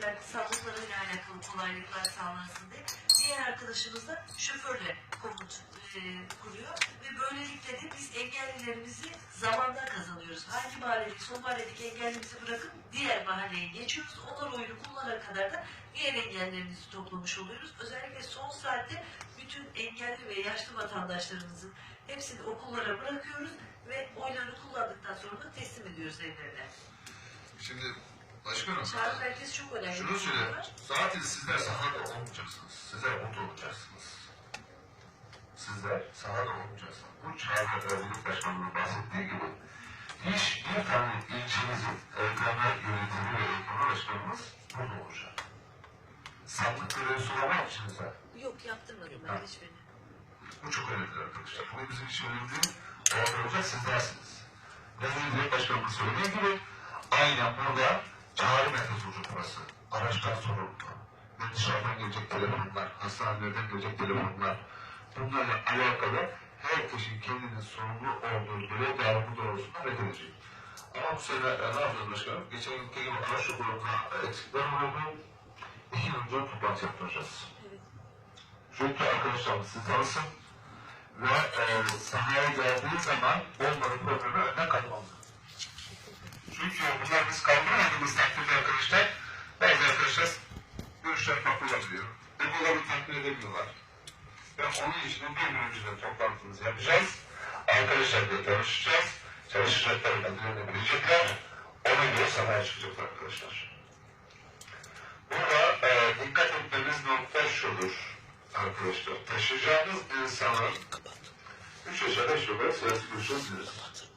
engeller sağlıklarıyla alakalı kolaylıklar sağlansın diye. Diğer arkadaşımız da şoförle komut e, kuruyor ve böylelikle de biz engellilerimizi zamanda kazanıyoruz. Hangi mahalledeki, son mahalledeki engellimizi bırakıp diğer mahalleye geçiyoruz. Onlar oyunu kullanana kadar da diğer engellerimizi toplamış oluyoruz. Özellikle son saatte bütün engelli ve yaşlı vatandaşlarımızın hepsini okullara bırakıyoruz ve oylarını kullandıktan sonra da teslim ediyoruz evlerine. Şimdi başkanım Çağrı merkezi çok önemli. şunu söyle. Zaten sizler sahada olmayacaksınız. Sizler orada olacaksınız. Sizler sahada olmayacaksınız. Bu çağrı Devlet Başkanı'nın bahsettiği gibi hiçbir tane ilçemizin evlenme yönetimi ve eğitim başkanımız burada olacak. Sandık görevi sorama içinizde. Yok yaptırmadım ben hiçbirini. Bu çok önemli arkadaşlar. Bu bizim için önemli. Orada olacak sizlersiniz. Devlet Başkanımız söylediği gibi aynen burada çağrı olacak burası. Araçlar sorumlu. Ve dışarıdan gelecek telefonlar, hastanelerden gelecek telefonlar. Bunlarla alakalı herkesin kendinin sorumlu olduğu görev dağılımı doğrultusunda hareket edecek. Ama bu sene e, ne yapacağız başkanım? Geçen yılki gibi araç okulunda eksikler oldu. İki yıl önce toplantı yaptıracağız. Evet. Çünkü arkadaşlarımız sizi tanısın ve e, sahaya geldiği zaman olmadığı problemi önüne katmalı. Çünkü bunlar biz kaldıramadığımız takdirde arkadaşlar, bazı arkadaşlar görüşler farklı olabiliyor. Ve bunları takdir edemiyorlar. Ve onun için bir gün önceden toplantımızı yapacağız. Arkadaşlarla tanışacağız. Çalışacakları kendilerini bilecekler. Ona göre sahaya çıkacaklar arkadaşlar. Burada e, dikkat etmemiz nokta şudur arkadaşlar. Taşıyacağınız insanın üç aşağı beş yukarı siyasi görüşü biliriz.